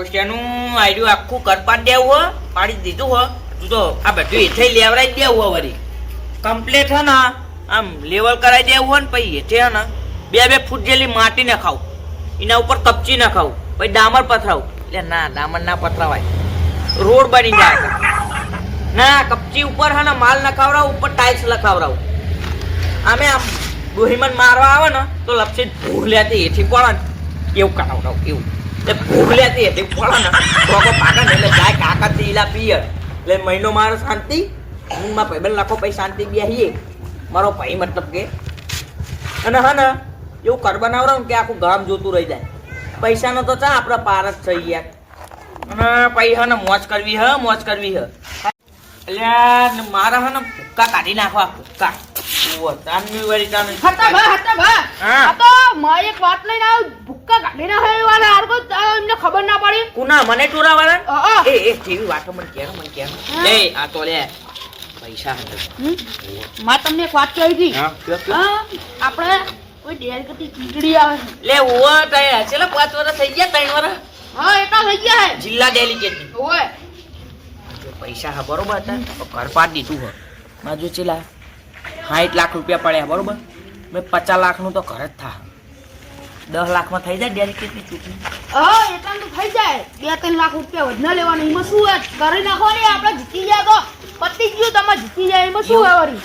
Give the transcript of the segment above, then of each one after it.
ઓશિયાનું આઈડિયું આખું કરપાટ દેવું હો, પાડી દીધું હો. તું તો આ બધું લેવરાઈ જ દેવું હો વળી કમ્પ્લેટ હે ને આમ લેવલ કરાવી દેવું હોય ને પછી એઠે હે ને બે બે ફૂટ જેટલી માટી ન ખાવ એના ઉપર કપચી ન ખાવ પછી ડામર પથરાવ. એટલે ના, ડામર ના પથરાવાય. રોડ બની જાય. ના, કપચી ઉપર હે ને માલ નખાવરાવ, ઉપર ટાઇલ્સ લખાવરાવ. આમે આમ ડોહીમન મારવા આવે ને તો લપસી ભૂલ્યાથી એથી પડે એવું કરાવડાવ, એવું. એટલે ભૂલ્યાથી એથી પડે એટલે જાય કાકા ઈલા પિયર એટલે મહિનો મારો શાંતિ, હું મારા ભાઈબંધ લાખો પછી શાંતિ બેહીએ. મારો ભાઈ મતલબ કે અને હા ને, એવું કર બનાવડો ને કે આખું ગામ જોતું રહી જાય. પૈસાનો તો ચા આપણા પાર જ થઈ ગયા અને પૈસા ને, મોજ કરવી હ, મોજ કરવી હ. એટલે મારા હા ને ભૂક્કા કાઢી નાખવા, ભૂક્કા. ઓવો, તાનની વળી તાનની. હતા ભા હતા ભા આ તો મારી એક વાત લઈને આવ ભૂક્કા કાઢી ના હોય વાળા આરગો એમને ખબર ના પડી. કુના મને ટોરાવાળા અ, અ. એ એ જેવી વાતો મને કહે મને કે લે આ તો લે પૈસા હતા માં તમને એક વાત કહી હતી. આપણે કોઈ ડેર કરતી ચીકડી આવે લે ઓવો તય છેલ્લા પાંચ વર્ષ થઈ ગયા ત્રણ વર્ષ. હા એટલા થઈ ગયા જિલ્લા ડેલિગેટ ઓય. પૈસા હા બરોબર હતા તો ઘર પાડી દીધું હો. બાજુ ચેલા. સાઠ લાખ રૂપિયા પડ્યા બરોબર? મેં પચાસ લાખનું તો ઘર જ થા. દસ લાખમાં થઈ જાય ડેરી ચૂંટણી? હા એટલા તો થઈ જાય. બે ત્રણ લાખ રૂપિયા વધના લેવાનું. એમાં શું હોય? કરી નાખો ને આપણે જીતી ગયા તો પતી ગયું તમે જીતી જાય એમાં શું વળી?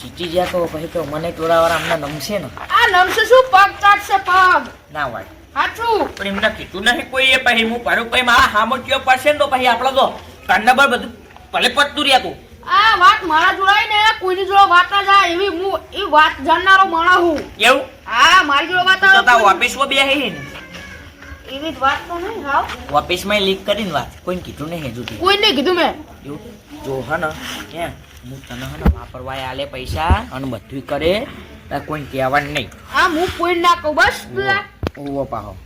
જીતી ગયા તો પછી તો મને ટોળાવાળા અમને નમશે ને. આ નમશે શું? પગ ચાટશે પગ. ના હોય. સાચું પણ એમને કીધું નહીં કોઈ એ પછી હું કરું પછી મારા હામો કયો પડશે ને તો પછી આપણે તો કંડબર બધું ભલે પડતું રહ્યા તું આ વાત મારા જોડાય ને કોઈની જોડે વાત ના જાય એવી હું એ વાત જાણનારો માણસ હું. એવું? હા મારી જોડે વાત તું તો તાર કોઈ- બેહી ને? એવી જ વાત તો નહીં હાવ. ઓફિસમાં લીક કરીને વાત. કોઈને કીધું નહીં હજુ કોઈને કીધું મેં? એવું? જો હે ને હે હું તને હે ને વાપરવા આલે પૈસા અને બધું કરે તા કોઈ કહેવાનું નહીં. આ હું કોઈ ના કહું બસ ઓ પાહો.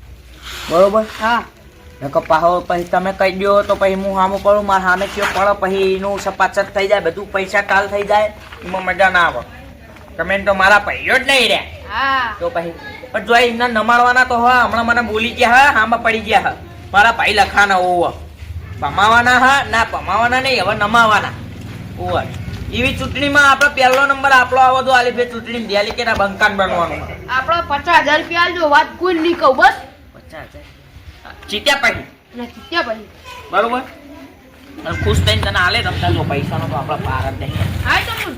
બરોબર? હા. નકર પાહો પછી તમે કહી દો તો પછી હું સામું પડું મારે સામે કયો પડો પછી એનું સપાચત થઈ જાય બધું પૈસા કાલ થઈ જાય એમાં મજા ના આવે. તમે તો મારા પૈયો જ નહીં રહ્યા. હા. તો પછી પણ જો એમને નમાડવાના તો હા હમણાં મને બોલી ગયા હા હામાં પડી ગયા હા. મારા ભાઈ લખાના ઓવ. પમાવાના હા ના પમાવાના નહીં હવે નમાવાના. ઓવ. એવી ચૂંટણીમાં આપણે પહેલો નંબર આપણો આવો તો આલી ચૂંટણી દિયાલી કે બંકાન બનવાનું. આપણે પચાસ હજાર રૂપિયા જો વાત કોઈ નહીં કહું બસ. પચાસ હજાર? જીત્યા પછી? ને જીત્યા પછી. બરોબર? અને ખુશ થઈને તને આલે રમતા જો પૈસાનો તો આપણા પાર જ નહીં. હા તો હું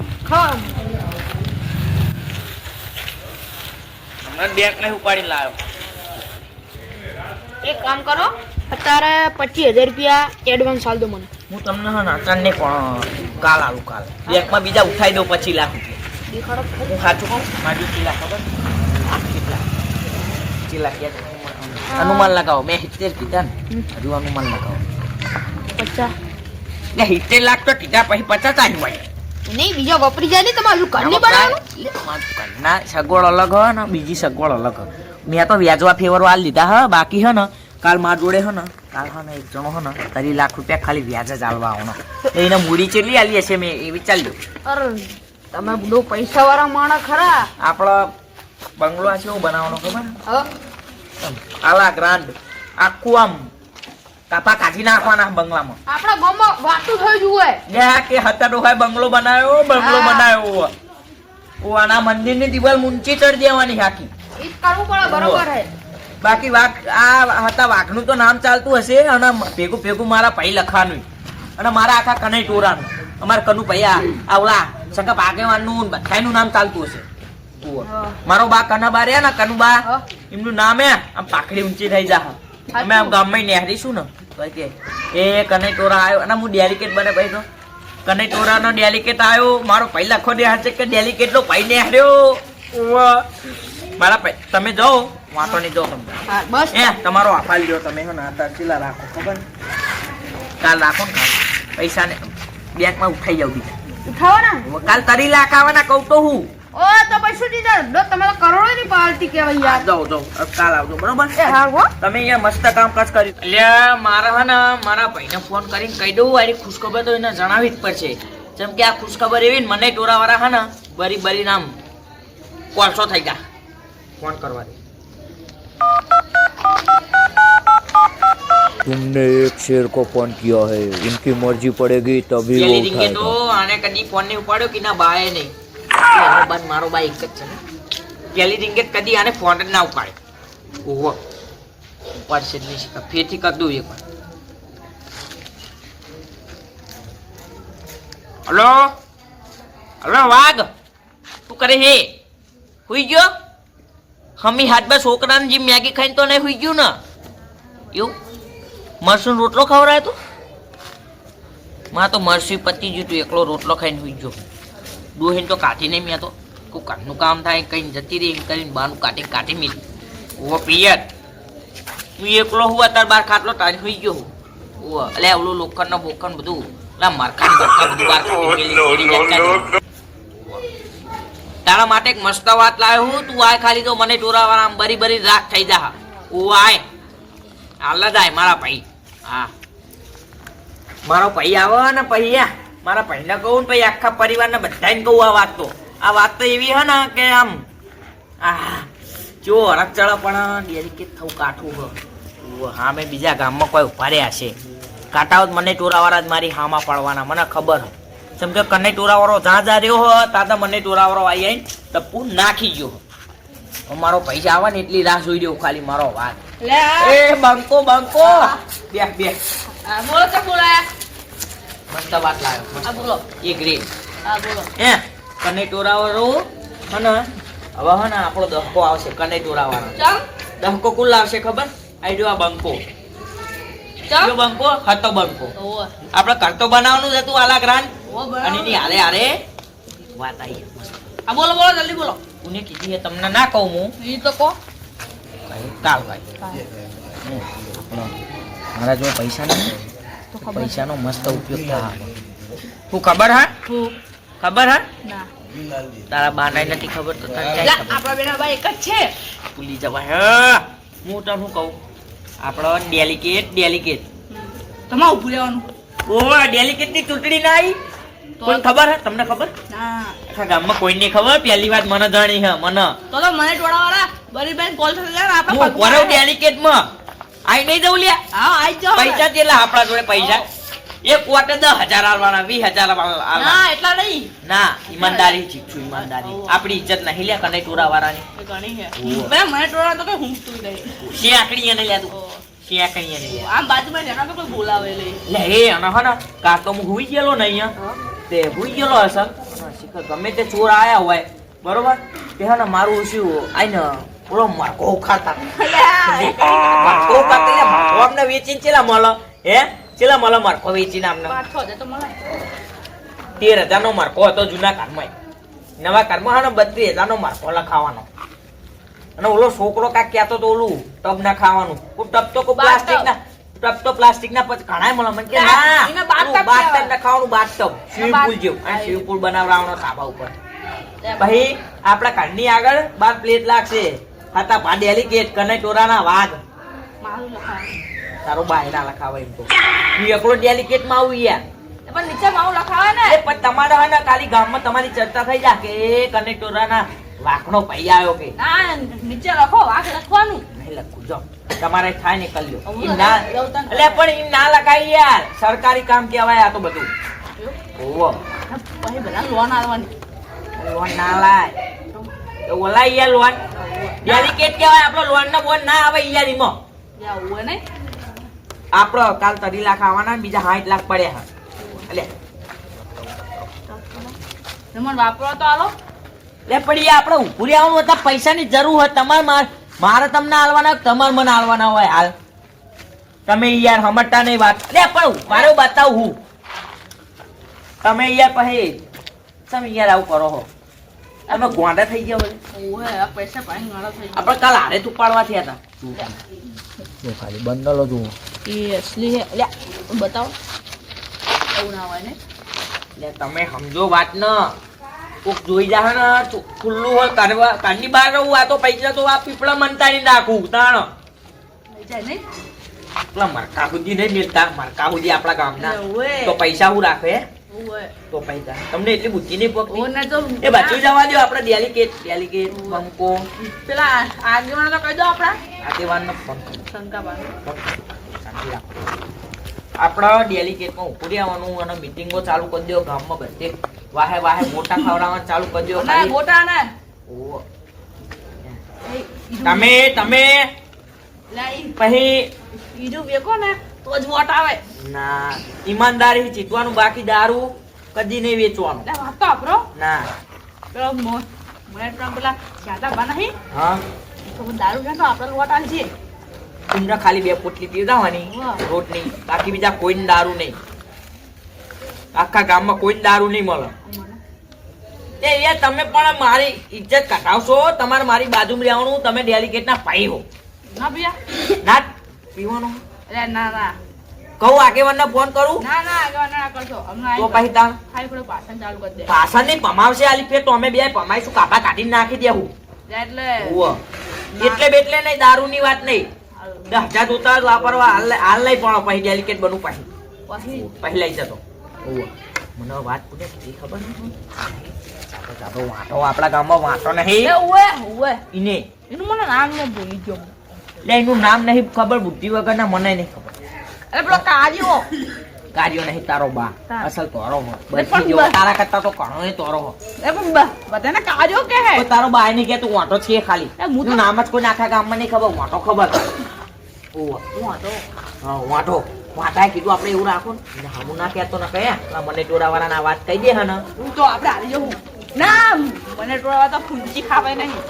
હમણાં બેગ નહીં ઉપાડી લાવ્યો એક કામ કરો અત્યારે પચીસ હજાર રૂપિયા એડવાન્સ આલ દો મને. હું તમને હા નહીં પણ કાલ આલું કાલ. બેંકમાં બીજા ઉઠાઈ દઉં પછી લાખ રૂપિયા. હું સાચું કહું? મારી ચીલા ખબર? કેટલા? ચીલા ક્યાં અનુમાન લગાવો મેં સિત્તેર કીધા ને હજુ અનુમાન લગાવો પચાસ એટલે સિત્તેર લાખ તો કીધા પછી પચાસ આવ્યું હોય નહીં બીજા વપરી જાય ને તમારું ઘરની બનાવવાનું ઘરના સગવડ અલગ હોય ને બીજી સગવડ અલગ હોય મેં તો વ્યાજવા ફેવર વાલ લીધા હા બાકી હે ને કાલ માર જોડે હે ને કાલ હો ને એક જણો હ ને તરી લાખ રૂપિયા ખાલી વ્યાજ જ આલવા આવનો એને મૂડી ચેટલી આલી હશે મેં એ વિચાર્યું અરે તમે બધો પૈસા વાળા માણસ ખરા આપણો બંગલો આ કેવો બનાવવાનો ખબર હા આલા ગ્રાન્ડ આખું આમ કાપા કાઢી નાખવાના બંગલામાં આપણા ગામમાં વાતું થઈ જુએ લે કે હતા ડોહાએ બંગલો બનાવ્યો બંગલો બનાવ્યો ઓ આના મંદિરની દિવાલ ઊંચી ચડી દેવાની હાકી એ કરવું પડે બરોબર હે બાકી વાઘ આ હતા વાઘનું તો નામ ચાલતું હશે અને ભેગું ભેગું મારા ભાઈ લખવાનું અને મારા આખા કનૈ ટોરાનું અમારા કનુ ભાઈ આ આવલા સગા આગેવાનનું ને બધાયનું નામ ચાલતું હશે જુઓ. મારો બા કનાબા રહ્યા ને કનુબા બા એમનું નામ હે આમ પાખડી ઊંચી થઈ જા. અમે આમ ગામમાં નેહરીશું ને તો કે એ કનઈ ટોરા આવ્યો અને હું ડેલિકેટ બને ભાઈ તો કનઈ ટોરાનો ડેલિકેટ આવ્યો મારો પહેલા ખો દે છે કે ડેલિકેટ નો ભાઈ નેહર્યો. મારા ભાઈ તમે જાઓ વાંધો નહીં જાઓ તમે હા બસ. એ તમારો આફાલ લ્યો તમે હો ના તરચીલા રાખો ખબર? કાલ રાખો ને કાલ. પૈસા ને બેંકમાં ઉઠાઈ જાવ બીજા. ઉઠાવો ને. કાલ તરી લાખ આવવાના કહું તો હું. ઓ તો પૈસા દીધા લો તમે તો કરોડો ની પાર્ટી કહેવાય યાર જાઓ જાઓ હવે કાલ આવજો બરોબર એ હા હો તમે અહીંયા મસ્ત કામકાજ કર્યું એટલે મારા હે ને મારા ભાઈને ફોન કરીને કહી દઉં આરી ખુશખબર તો એને જણાવી જ પડશે જેમ કે આ ખુશખબર એવી ને મને ટોરાવાળા હે ને બરી બરી નામ કોલસો થઈ ગયા ફોન કરવાથી तुमने एक शेर को फोन किया है इनकी मर्जी पड़ेगी तभी वो પેલી રીંગે તો उठाएगा આને કદી ફોન નહીં ઉપાડ્યો કે ના બાએ નહીં એનો બંધ, મારો એક જ છે ને. પેલી રીંગે કદી આને ફોન જ ના ઉપાડે. ઓહો ઉપાડશે જ નહીં ફેરથી કરી દઉં એકવાર. હલો? હલો, વાઘ? તું કરે હે? હુઈ ગયો? હમી હાથ બસ છોકરાને જે મેગી ખાઈને તો નહીં હુઈ ગયું ને? એવું? મરસું રોટલો ખવડાય તું? માં તો મરસી પતી ગયું તું એકલો રોટલો ખાઈને હુઈ ગયો. ડોહીને તો કાઢી નહીં મેં તો. કોઈ ઘરનું કામ થાય કંઈ જતી રહી કરીને બહારનું કાઢી કાઢી મિલી ઓ પિયર હું એકલો હું અત્યારે બહાર ખાટલો તારી હુઈ ગયો ઓ એટલે ઓલું લોખંડ બોખંડ બધું. એટલે મરખાન બરખા બધું બહાર કાઢી. તારા માટે એક મસ્ત વાત લાવ્યો હું. તું આય ખાલી તો મને ચોરાવાના આમ બરી બરી રાખ થઈ જા. ઓ આય. આલદ આય મારા ભાઈ. હા. મારો ભાઈ આવે ને પૈયા મારા ભાઈને કહું ને પછી આખા પરિવારને બધાને કહું આ વાત તો. આ વાત તો એવી હે ને કે આમ આ જો હરક ચડે પણ ડેલિકેટ થવું કાઠું હ. હા મેં બીજા ગામમાં કોઈ ઉપાડ્યા છે. કાંટાઓ જ મને ટોરાવાળા જ મારી હામાં પડવાના મને ખબર જેમ કે કને ટોરાવાળો જ્યાં જ્યાં રહ્યો હો ત્યાં ત્યાં મને ટોરાવાળો આવી આવીને ટપ્પુ નાખી ગયો મારો પૈસા આવે ને એટલી રાહ જોઈ રહ્યો ખાલી મારો વાત. એ બંકો બંકો. બે બે બોલો તો બોલાયા મસ્ત વાત લાવ્યો આ બોલો. એ ગ્રીન આ બોલો. હે કને ટોરાવાળો હને હવે હે ને આપણો દહકો આવશે કને ટોરાવાળો ચમ. દહકો કુલ આવશે ખબર? આઈ આ બંકો. ચમ. બંકો હતો બંકો. આપણે કરતો બનાવવાનું જ હતું આલા ગ્રાન અને બરાબર હારે હારે વાત આવી. આ બોલો બોલો જલ્દી બોલો. ઉને કીધી હે તમને ના કહું હું. ઈ તો કહો. ભાઈ. કાલ. ભાઈ મારા જો પૈસા નહીં પૈસાનો મસ્ત ઉપયોગ થાય. તું ખબર હા? ખબર હા? ના. તારા બાનાય નથી ખબર તો તને આપણા બેના ભાઈ એક જ છે. ભૂલી જવા હે. હું તને શું કહું? આપણો ડેલિકેટ ડેલિકેટ. તમારે ઉભું રહેવાનું. ઓ ડેલિકેટની ચૂંટણી ના આવી કોઈ ખબર હે? તમને ખબર? ના. આખા ગામમાં કોઈને ખબર? પહેલી વાત મને જાણી હે મને. તો તો મને ટોળાવાળા બરીબેન કોલ થશે આપણે. ડેલિકેટમાં આઈ નહીં દઉં લ્યા. હા આઈ જાઓ પૈસા કેટલા આપણા જોડે પૈસા? એક કોટે દસ હજાર આલવાના વીસ હજાર ના એટલા નહીં. ના ઈમાનદારી શીખશું ઈમાનદારી. આપણી ઇજ્જત નહીં લે કને ટોરા વાળાની ઘણી મને ટોળા તો કઈ ઊંઘ તું નહીં. શિયાકણીએ એને લે તું. ઓહો. શિયાકણીએ ને આમ બાજુમાં રહેના તો કોઈ બોલાવે લઈ લે એ હે ને કાં તો હું હુઈ ગયેલો ને અહીંયા? તે હુઈ ગયેલો હશે. ગમે તે ચોર આયા હોય બરોબર? તે હે ને મારું શું આઈને ઓલો માર્કો ઉખાડતા માર્કો ઉખાડતા એટલે અમને વેચીને ચેલા મળો? હે? ચેલા મળો માર્કો વેચીને અમને? તેર હજાર નો માર્કો હતો જૂના કારમાં નવા કારમાં હે ને બત્રીસ હજાર નો માર્કો લખાવાનો અને ઓલો છોકરો કાક કહેતો તો ઓલું ટબ ના ખાવાનું. ટબ તો પ્લાસ્ટિક ના ટબ તો પ્લાસ્ટિક ના પછી ઘણા મળે. મને કે ના bathtub કહેવાય. ના ખાવાનું બાથટબ સ્વિમિંગ પુલ જેવું. એ. સ્વિમિંગ પુલ બનાવવાનો ધાબા ઉપર. ભાઈ આપણા ઘરની આગળ બાર પ્લેટ લાગશે. હતા પા ડેલિગેટ કને ટોરાના વાઘ. તારો બાયરા લખાવે એમ તો. હું એકલો ડેલિગેટમાં આવું યાર. પણ નીચે મારું લખાવે ને. પણ તમારા હે ને ખાલી ગામમાં તમારી ચર્ચા થઈ જાય કે એ કનેક્ટોરાના વાઘનો ભાઈ આવ્યો કે. ના નીચે લખો વાઘ લખવાનું. નહીં લખું જો. તમારે થાય ને કલ્યો. ઈ ના એટલે પણ ઈ ના લખાય યાર. સરકારી કામ કહેવાય આ તો બધું. ઓવો પછી બધા લોન આવવાની લોન ના લાય. તો ઓલાય યાર લોન. ડેલિકેટ કહેવાય આપણો લોન નો બોન ના આવે યાર ઈમાં આવું હોય આપણો કાલ તરી લાખ આવવાના બીજા સાઠ લાખ પડ્યા હા. એટલે તમને વાપરો તો આલો લે ઈ આપણે ઊભું આવવાનું હતા પૈસાની જરૂર હોય તમારે માર- મારે તમને આલવાના હોય, તમારે મને આલવાના હોય હાલ. તમે યાર સમજતા નહીં વાત. લે પણ મારે બતાવું હું. તમે યાર પછી તમે યાર આવું કરો હો. તમે ગોંડા થઈ ગયા બોલે પૈસા પાણી મારા થઈ આપણે કાલ હારે તુપાડવા થયા હતા. જો ખાલી બંડલો જુઓ એ અસલી હે. લ્યા બતાવો. એવું ના હોય ને. લે તમે સમજો વાત ન. કોક જોઈ જાહે ને ખુલ્લું હોય કરવા કાનની બહાર રહું આ તો પૈસા તો આ પીપળા મનતાની નાખું તાણ. જાય નહીં પેલા મરકા સુધી નહીં મિલતા. મરકા સુધી આપણા ગામના. તો પૈસા હું રાખે? તો પૈસા તમને એટલી બુદ્ધિ નહીં પકડી એ બાજુ જવા દો આપણે ડેલિકેટ ડેલિકેટ બંકો પેલા આગેવાન તો કહી દો આપડા આગેવાનનો ફોન કરો. આપણા ડેલિકેટમાં ઉભું રહેવાનું અને મિટિંગો ચાલુ કરી દો ગામમાં બધે વાહે વાહે મોટા ખવડાવવાનું ચાલુ કરી દો મોટા. ને. તમે તમે પછી બીજું વેકો ને. તો જ વોટ આવે. ના ઈમાનદારી ચીતવાનું બાકી દારૂ કદી નહીં વેચવાનું. લા, વાત તો આપરો ના. પેલો મને પેલા પેલા શાદા બા નહીં હા. તો દારૂ ને તો આપણે વોટ આલજે. તમને ખાલી બે પોટલી પીવડાવવાની રોડ રોટની બાકી બીજા કોઈને દારૂ નહીં. આખા ગામમાં કોઈને દારૂ નહીં મળે. એ તમે પણ મારી ઇજ્જત કટાવશો તમારે મારી બાજુમાં રહેવાનું તમે ડેલિકેટના પાઈ હો. ના ભૈયા. ના પીવાનું. અરે ના ના. કહું આગેવાનને ફોન કરું? ના ના આગળ ના કરશો. હમણાં તો પછી તાર? ખાલી થોડું પાછળ ચાલુ કરી દે. નહીં પમાવશે આલી ફેર તો અમે બે પમાઈશું કાપા કાઢીને નાખી દેવું એટલે. એટલે બેટલે નહીં દારૂની વાત નહીં. દસ હજાર જોતા વાપરવા હાલ નહીં પણ પછી ડેલિકેટ બનવું પછી. પછી? લઈ જતો. મને વાત પૂછે કીધી ખબર નથી આપણો ગામમાં વાંટો નહીં. ઉવે એનું મને નામ ને ભૂલી ગયો. હું. લે એનું નામ નહીં ખબર બુદ્ધિ વગરના મને નહીં ખબર. અરે પેલો કાર્યો. કાર્યો નહીં તારો બા. અસલ તોરો હો. તારા કરતા તો ઘણો તોરો હો. એ પણ બ- બધાને કાજ્યો કે હે તારો બા નહીં કે તું વાંટો છે ખાલી. હું તો- નામ જ કોઈ આખા ગામમાં નહીં ખબર વાંટો ખબર. હું હતો હા વાંટો વાંટાએ કીધું આપણે એવું રાખો ને. એટલે હમું ના કહેતો ને કયા મને ટોળાવાળા ના વાત કહી દે હા ને હું તો આપણે આવી જવું ના મને ટોળવા તો ફૂંચી ખાવાય નહીં.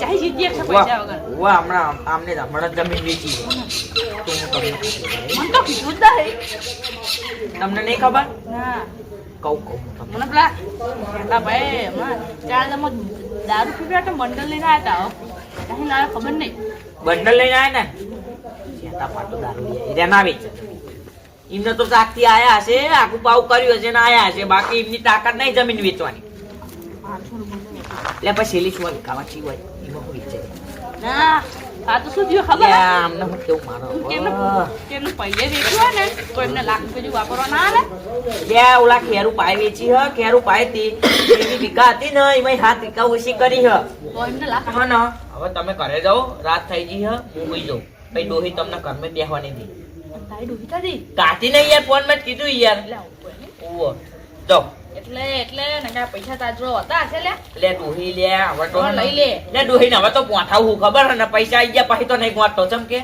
જાય જીતી એક પૈસા વગર. વાહ હમણાં આમને હમણાં જમીન વેચી. તો હું તમને મને તો કીધું જ નહીં. તમને નહીં ખબર? ના. કહું કહું હું મને પેલા પેલા ભાઈ ચાર જમો દારૂ પીવા તો બંડલ લઈને આવ્યા હતા કहीं લાવ્યા ખબર નહીં. બંડલ લઈને આવ્યા ને? ચેતા પાટો દારૂ આયા. એના વેચે. એમને તો તાકતી આયા હશે આખું પાવ કર્યું હશે ને આયા હશે. બાકી એમની તાકાત નહીં જમીન વેચવાની. એટલે પછી છેલ્લી શું કાવાચી હોય એમાં હોય છે ના આ તો શું થયું ખબર આમને હું કેવું મારો કેમને પૈયે વેચ્યું હોય ને તો એમને લાખ રૂપિયા જેવું વાપરવા ના આવે બે ઓલા ખેરું પાય વેચી હ ખેરું પાય તી એવી વીઘા હતી ને એમાં હાથ ટીકા ઓછી કરી હ તો એમને લાખ હા ને હવે તમે ઘરે જાઓ રાત થઈ ગઈ હ હું હોઈ જાઉં પછી ડોહી તમને ઘરમાં બેહવાની દી તારી ડોહી થતી કાતી નહીં યાર ફોનમાં કીધું યાર. ઓવો જાઓ એટલે એટલે ને કાંઈ પૈસા તાજો હતા છે લે લે ડોહી લે હવે તો હવે લઈ લે. લે ડોહી ને હવે તો પોઠાવું ખબર? હે ને પૈસા આવી ગયા પછી તો નહીં ગોઠતો ચમ કે?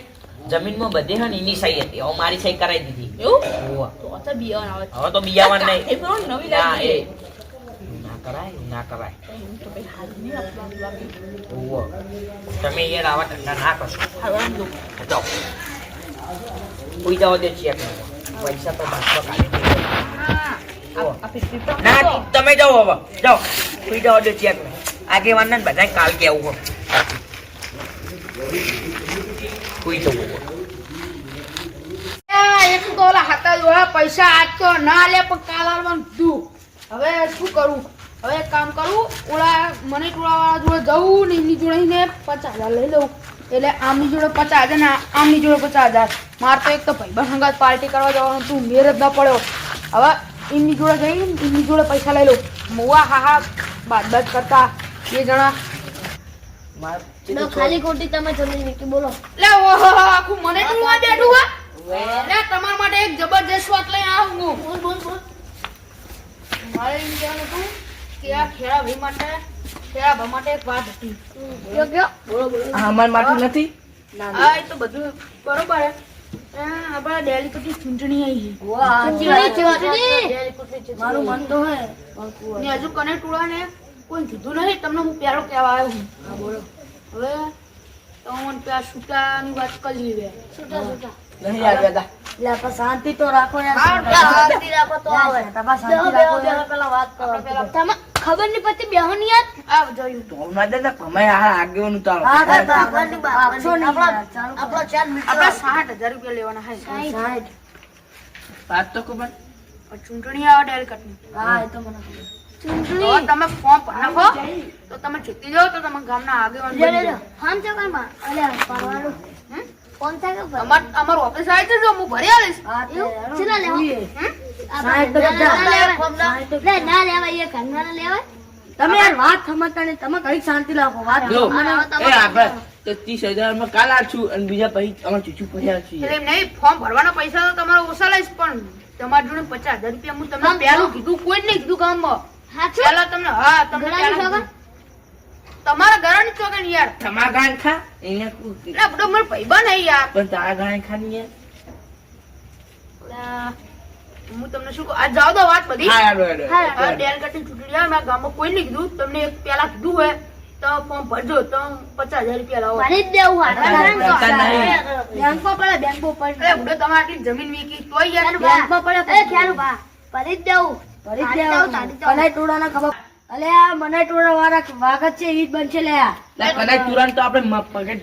જમીનમાં બધે હે એની સહી હતી. હવે મારી સહી કરાવી દીધી. એવું? તો અત્યારે બિયાવાનું આવે. હવે તો બીજાવાન એ નહીં. પેલો નવી ના લાગી એ. ના કરાય ના કરાય. તો ભાઈ હારું નહીં. ઓવો તમે યાર આવા ધંધા ના કરશો. હારું આમ જો. ઉઈ જાઓ દે ચેક પૈસા તો બાજુ કાઢી ના તમે જાઓ હવે. જાઓ. ઉઈ જાઓ દે ચેક આગેવાન ને બધા કાલ કેવું હો ઉઈ જવું એક તો ઓલા હાથા જોયા પૈસા આજ તો ના લે પણ કાલ આલવાનું દુ હવે શું કરું? હવે એક કામ કરું ઓલા મને ટોળાવાળા જોડે જવું ને એમની જોડે ને પચાસ હજાર લઈ લઉં. એટલે આમની જોડે પચાસ હજાર ને આમની જોડે પચાસ હજાર. મારે તો એક તો ભાઈબંધ સંગાત પાર્ટી કરવા જવાનું તું મેર જ ન પડ્યો. હવે એમની જોડે જઈ એમની જોડે પૈસા લઈ લઉં. મુવા હા હા બાદ બાદ કરતા બે જણા. ખાલી ખોટી તમે જમીન નીકળી બોલો. લે ઓહો આખું મને ટોળવા બેઠું હા? લે તમારા માટે એક જબરજસ્ત વાત લઈને આવું હું. બોલ બોલ બોલ. મારે એમ કહેવાનું હતું કે આ ખેડા ભાઈ માટે ખેડા ભાઈ માટે એક વાત હતી. કયો કયો? બોલો બોલો અમાર માટે નથી. ના આ તો બધું બરોબર હે અ, આપણા ડેલી ચૂંટણી આવી ચૂંટણી, ચૂંટણી. મારું મન તો હે ને હજુ કને ટોળા કોઈ કીધું નહીં તમને હું પ્યારો કહેવા હું હવે તો પ્યાર છૂટાની વાત કરી લીધી છૂટા છૂટા નહીં. શાંતિ તો રાખો શાંતિ રાખો તો આવે રાખો પેલા પેલા વાત કરો ખબર નહીં પડતી બેહવાની યાર. આ જોયું હા કાકા આપણને આપશો નહીં. આપણો આપણો ચાર મિત્રો આપણે સાઠ હજાર રૂપિયા લેવાના હે સાઠ. ચૂંટણી આવે ડેલી કટની હા એ તો મને ખબર. તો ચૂંટણી તમે ફોર્મ ભરી. તો તમે જીતી જાઓ તો તમે ગામના આગેવાન લે બની લે લે. જાઓ. ફોન છે કઈ માં હમ? ફોન થાય કે અમાર અમારું ઓફિસ આવી જજો હું ભરી આવીશ. ચલા લેવા? હમ? સાઠ તો બધા. લે ના લેવાય એ ઘરના લેવાય તમે યાર વાત સમજતા નહીં. તમે ઘડી શાંતિ રાખો વાત જો, એ આપણે તો ત્રીસ હજારમાં કાલ આવશું અને બીજા પછી અમારે ચૂચું પછી એમ નહીં ફોર્મ ભરવાના પૈસા તો તમારે ઓછા લઈશ પણ તમારા જોડે પચાસ હજાર રૂપિયા હું તમને પહેલું કીધું કોઈ જ નહીં કીધું કામ પહેલા તમને હા તમને ઘણાની પહેલા સોગંદ? કીધું. તમારા ઘરની ચોગન યાર. તમારા ગાણ ખા. એને બધો મારો ભાઈબંધ યાર. પણ તારા ગાણ ખા ની યાર હું તમને શું કહું? આ જાઓ દો વાત બધી. હા, હા, હેડો. આ ડેલગટની ચૂંટણી મારા ગામમાં કોઈ નહીં કીધું. તમને એક પેલા કીધું હોય તો ફોર્મ ભરજો તો પચાસ હજાર રૂપિયા લાવો. ભરી જ દેવું હા બેંકમાં પડે બેંકમાં પડે અરે બુડો તમારે આટલી જમીન વીકી તોય યાર. બેંકમાં પડે એ ખ્યાલ ભરી જ દેવું. ભરી જ દેવું. મને ટોળાના ખબર અલે આ મને ટોળા વાળા વાગત છે ઈ જ બનશે લે આ. કદાચ તુરંત તો આપણે પગે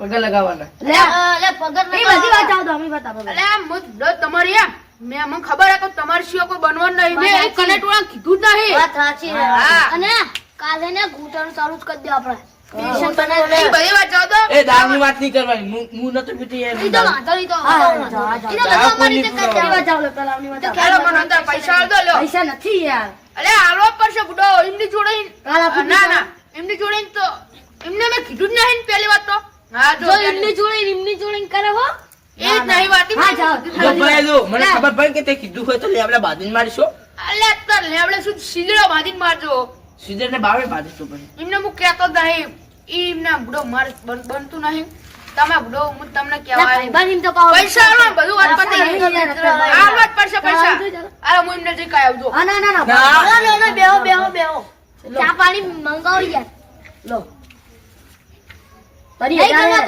પગે લગાવવાના. લે લે પગર એ બધી વાત આવ તો અમે બતાવો અલે આ તમારી આ. મેં મને ખબર હે કે તમારે સિવાય કોઈ બનવાનું નહીં. મેં કનેટ વાળા કીધું જ નહીં. વાત સાચી. છે હા. અને કાલે ને ઘૂંટણ ચાલુ જ કરી દે આપણે. એ વાત તો. નહીં કરવાની. હું- નતો પીતી વાંધો તો તો પૈસા પૈસા નથી યાર. આલવા પડશે બુડો. એમની જોડે ના ના. એમની જોડે તો એમને મેં કીધું જ નહીં ને પહેલી વાત તો. હા જો જો એમની જોડે એમની જોડે ને કરે હો. એ જ નહીં વાત હા, જાઓ. જો ભાઈ જો, મને ખબર પડી કે તે કીધું હોય તો લેવડા બાંધીને મારીશું. અલે તાર લેવડે શું સિંદડો બાંધીને મારજો. સીધે બાવે બાંધીશું પછી. એમને હું કહેતો નહીં ઈ એમને બુડો મારે બનતું નહીં. તમે બુડો હું તમને કહેવાય. પૈસા આલો બધું વાત પતી. આલવા જ પડશે પૈસા. અરે હું એમને જઈ કાંઈ આવજો ના ના ના. ના. ના, બેહો બેહો બેહો. ચા પાણી મંગાવી યાર. લો. તરી હજાર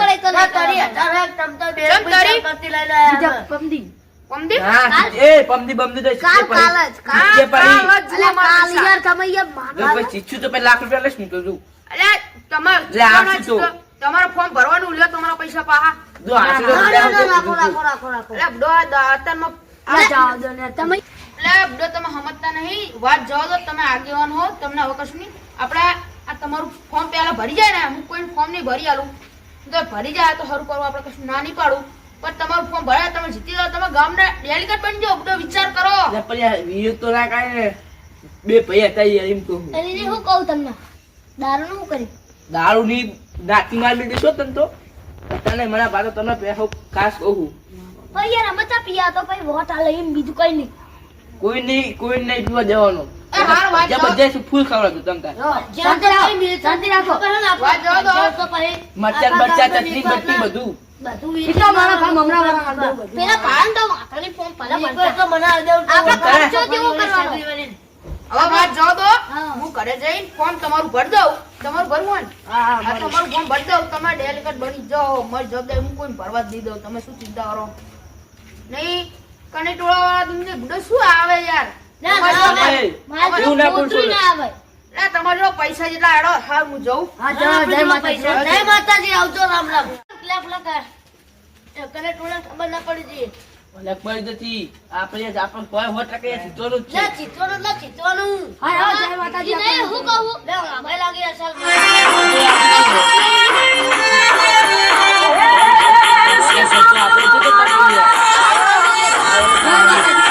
તરી હજાર. તમ તો બે પૈસા કરતી લઈ લે બીજા પમદી પમદી? હા. એ પમદી બમદી તો કાલ કાલ જ કાલ કાલ જ જુઓ અલા, મારા કાલ પૈસા. યાર તમે યાર જો ભાઈ ચીચું તો પેલા લાખ રૂપિયા લઈશ તો જો અલે તમાર લે, આ તો? તમારું ફોર્મ ભરવાનું લ્યો તમારા પૈસા પાહા. જો આશી તો ના, ના, ના, રૂપિયા રાખો રાખો રાખો રાખો અલે બુડો આ આ જાઓ દો ને તમે. એટલે બુડો તમે સમજતા નહીં. વાત જવા દો તમે આગેવાન હો તમને હવે કશું નહીં. આપણે આ તમારું ફોર્મ પહેલા ભરી જાય ને હું કોઈ ફોર્મ નહીં ભરી આલું. તો ભરી જાય તો સારું કરવું આપણે કશું ના નહીં પાડું પણ તમારું ફોર્મ ભરાય તમે જીતી જાઓ તમે ગામના ડેલિગેટ બની જાઓ બધો વિચાર કરો. એટલે પણ યાર તો ના કાંઈ ને. બે ભાઈ હતા યાર એમ તો એની જે હું કહું તમને દારૂ નું કરી દારૂ ની દાંતી માર બેઠી છો તને તો? તને મને બાતો તમને પૈસા ખાસ કહું ભાઈ યાર અમે ચા પીયા તો ભાઈ વોટ આલે એમ બીજું કઈ નહીં. કોઈ નહીં કોઈ નહીં પીવા જવાનું. બધા ફૂલ ખવડાવતું તમ તાર. શાંતિ રાખો પછી મરચાં બરચાં ચટણી બધું. બધું ઈ મારા કામ હમણાં વાળા પેલા પાન તો માથાની ફોન પહેલા ભરતા તો મને આપણે ખર્ચો જેવો કરવાનો. હવે વાત જવા દો હું. ઘરે જઈને ફોર્મ તમારું ભરી દઉં. તમારું ભરવું હોય તમારું ફોર્મ ભરી દઉં. તમે ડેલિકેટ બની જાઓ મારી જવાબદારી હું કોઈ ભરવા જ નહીં દઉં. તમે શું ચિંતા કરો? નહીં કને ટોળા વાળા તમને બુડો શું આવે યાર? ના, ના, આવે. તમારી પૈસા જેટલા આડો હા હું જઉં. જય જય માતાજી. જય માતાજી આવજો રામ રામ. કલાક લગા કને ટોળા ખબર ના પડી જઈ અલગ પડી જતી. આપણે આપણ કોઈ હો ટકે ચિત્તોનું છે. ચિત્તોનું ના ચિત્તોનું. હા હા જય માતાજી નહીં હું કહું? લે ભાઈ લાગી અસલ આપણે